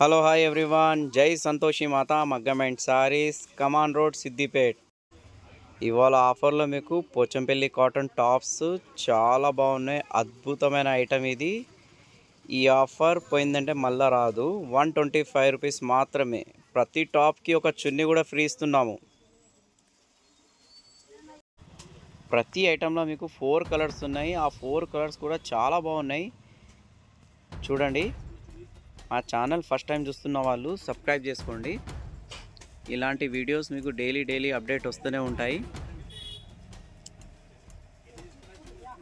Hello hi everyone జై సంతోషి మాత మగ్గమెంట్ saris. Kaman road Siddipet. ఇవాళ ఆఫర్లో మీకు పోచంపల్లి కాటన్ టాప్స్ చాలా బాగున్నాయి. అద్భుతమైన ఐటమ్ ఇది. ఈ ఆఫర్ పోయిందంటే మళ్ళా రాదు. వన్ ట్వంటీ ఫైవ్ రూపీస్ మాత్రమే. ప్రతి టాప్కి ఒక చున్నీ కూడా ఫ్రీ ఇస్తున్నాము. ప్రతి ఐటెంలో మీకు ఫోర్ కలర్స్ ఉన్నాయి. ఆ ఫోర్ కలర్స్ కూడా చాలా బాగున్నాయి. చూడండి. మా ఛానల్ ఫస్ట్ టైం చూస్తున్న వాళ్ళు సబ్స్క్రైబ్ చేసుకోండి. ఇలాంటి వీడియోస్ మీకు డైలీ డైలీ అప్డేట్ వస్తూనే ఉంటాయి.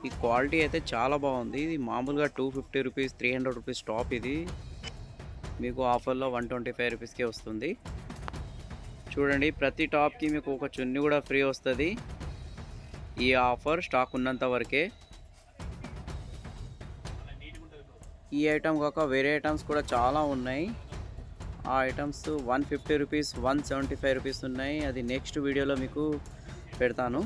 ఈ క్వాలిటీ అయితే చాలా బాగుంది. ఇది మామూలుగా two fifty rupees three hundred rupees top ఇది. మీకు ఆఫర్లో వన్ ట్వంటీ ఫైవ్ రూపీస్కే వస్తుంది. చూడండి ప్రతి టాప్కి మీకు ఒక చున్నీ కూడా ఫ్రీ వస్తుంది. ఈ ఆఫర్ స్టాక్ ఉన్నంత వరకే. ఈ ఐటమ్ కాక వేరే ఐటమ్స్ కూడా చాలా ఉన్నాయి. ఆ items one fifty rupees one seventy five rupees ఉన్నాయి. అది నెక్స్ట్ వీడియోలో మీకు పెడతాను.